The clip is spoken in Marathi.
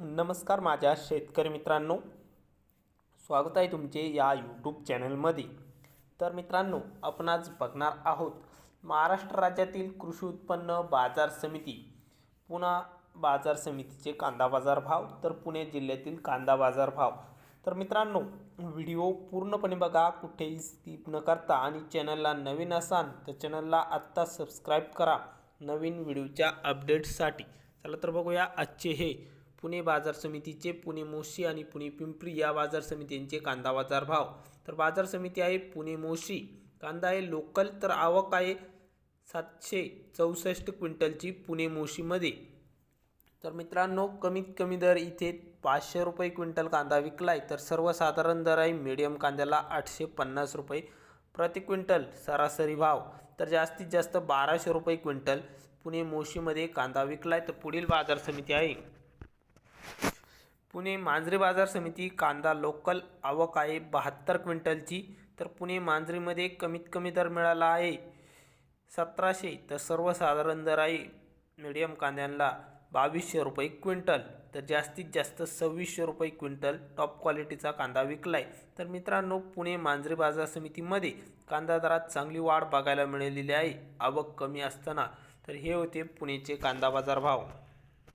नमस्कार माझ्या शेतकरी मित्रांनो. स्वागत आहे तुमचे या यूट्यूब चॅनलमध्ये तर मित्रांनो आपण आज बघणार आहोत महाराष्ट्र राज्यातील कृषी उत्पन्न बाजार समिती. पुन्हा बाजार समितीचे कांदा बाजार भाव तर पुणे जिल्ह्यातील कांदा बाजार भाव. तर मित्रांनो व्हिडिओ पूर्णपणे बघा कुठेही स्किप न करता. आणि चॅनलला नवीन असाल तर चॅनलला आत्ता सबस्क्राईब करा. नवीन व्हिडिओच्या अपडेट्ससाठी चला तर बघूया आजचे हे पुणे बाजार समितीचे पुणे मोशी आणि पुणे पिंपरी या बाजार समितींचे कांदा बाजार भाव. तर बाजार समिती आहे पुणे मोशी. कांदा आहे लोकल तर आवक आहे सातशे चौसष्ट क्विंटलची पुणे मोशीमध्ये. तर मित्रांनो कमीत कमी दर इथे पाचशे रुपये क्विंटल कांदा विकला आहे तर सर्वसाधारण दर आहे मिडियम कांद्याला आठशे पन्नास रुपये प्रति क्विंटल सरासरी भाव. तर जास्तीत जास्त बाराशे रुपये क्विंटल पुणे मोशीमध्ये कांदा विकला आहे तर पुढील बाजार समिती आहे. पुणे मांजरी बाजार समिती कांदा लोकल आवक आहे बहात्तर क्विंटलची. तर पुणे मांजरीमध्ये कमीत कमी दर मिळाला आहे. सतराशे तर सर्वसाधारण दर आहे मिडियम कांद्यांना बावीसशे रुपये क्विंटल. तर जास्तीत जास्त सव्वीसशे रुपये क्विंटल टॉप क्वालिटीचा कांदा विकलाय. तर मित्रांनो पुणे मांजरी बाजार समितीमध्ये कांदा दरात चांगली वाढ बघायला मिळालेली आहे. आवक कमी असताना. तर हे होते पुणेचे कांदा बाजार भाव.